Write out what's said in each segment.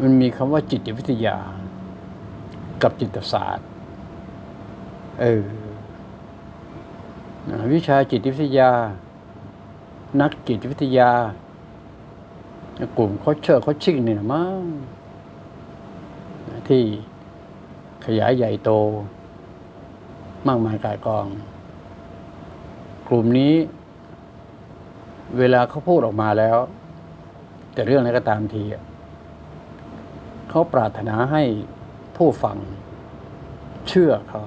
มันมีคำว่าจิตวิทยา กับจิตศาสตร์ เออวิชาจิตวิทยา นักจิตวิทยา กลุ่มโคชเชอร์โคชชิ่งนี่นะมั้งที่ขยายใหญ่โต มากมายกายกอง กลุ่มนี้ เวลาเขาพูดออกมาแล้ว แต่เรื่องอะไรก็ตามทีอะ เขาปรารถนาให้ผู้ฟังเชื่อเขา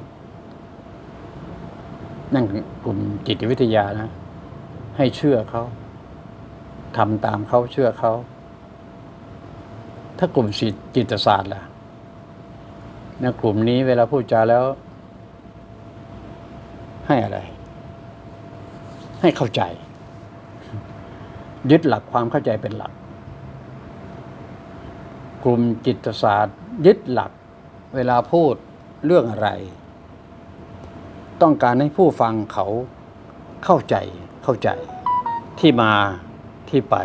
นั่นกลุ่มจิตวิทยานะ ให้เชื่อเขาทำตามเขาเชื่อเขา ถ้ากลุ่มจิตจิตศาสตร์ล่ะนะกลุ่มนี้เวลาพูดจาแล้ว ให้อะไร ให้เข้าใจ ยึดหลักความเข้าใจเป็นหลัก กลุ่มจิตศาสตร์ ยึดหลัก เวลาพูดเรื่องอะไร ต้องการให้ผู้ฟังเขาเข้าใจเข้าใจ ที่มาที่ไป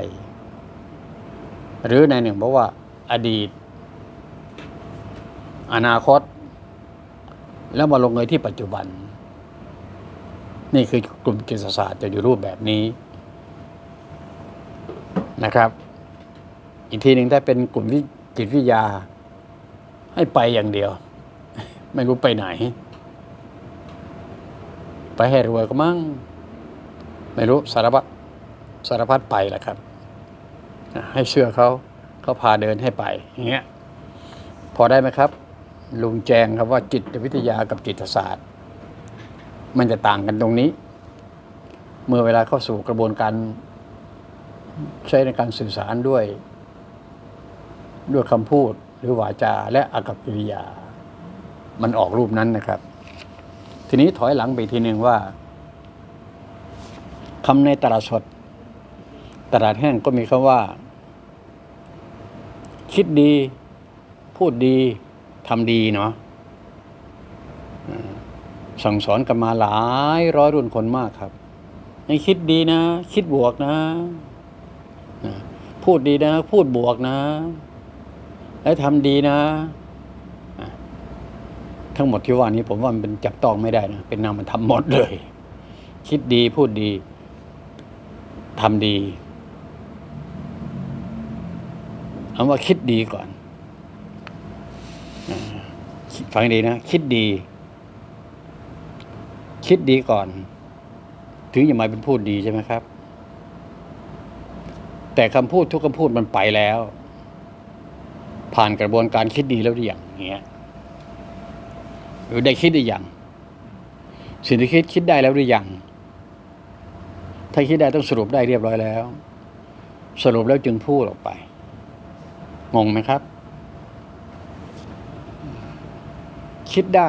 หรือในหนึ่งบอกว่า อดีต อนาคต แล้วมาลงเอยที่ปัจจุบัน นี่คือกลุ่มจิตศาสตร์จะอยู่รูปแบบนี้นะครับ อีกทีหนึ่งถ้าเป็นกลุ่มวิ จิตวิทยา ให้ไปอย่างเดียว ไม่รู้ไปไหน ไปให้รวยก็มั่ง ไม่รู้สารพัดสารพัดไปแหละครับ ให้เชื่อเขาเขาพาเดินให้ไปอย่างเงี้ยพอได้ไหมครับ ลุงแจงครับว่าจิตวิทยากับจิตศาสตร์ มันจะต่างกันตรงนี้ เมื่อเวลาเข้าสู่กระบวนการใช้ในการสื่อสารด้วย ด้วยคำพูดหรือวาจาและอากับกิริยา มันออกรูปนั้นนะครับ ทีนี้ถอยหลังไปทีหนึ่งว่าคำในตลาดสดตลาดแห้งก็มีคำว่า คิดดี พูดดีทำดีเนาะสั่งสอนกันมาหลายร้อยรุ่นคนมากครับให้คิดดีนะ คิดบวกนะ พูดดีนะ พูดบวกนะ และทำดีนะ ทั้งหมดที่ว่านี้ผมว่ามันเป็นจับต้องไม่ได้นะ เป็นนามธรรมหมดเลย คิดดีพูดดีทำดีเอาว่าคิดดีก่อนฟังดีนะ คิดดี คิดดีก่อน ถึงจะมาเป็นพูดดีใช่ไหมครับ แต่คำพูดทุกคำพูดมันไปแล้ว ผ่านกระบวนการคิดดีแล้วหรือยังอย่างเงี้ยหรือได้คิดหรือยังสิ่งที่คิดคิดได้แล้วหรือยังถ้าคิดได้ต้องสรุปได้เรียบร้อยแล้ว สรุปแล้วจึงพูดออกไป งงไหมครับ คิดได้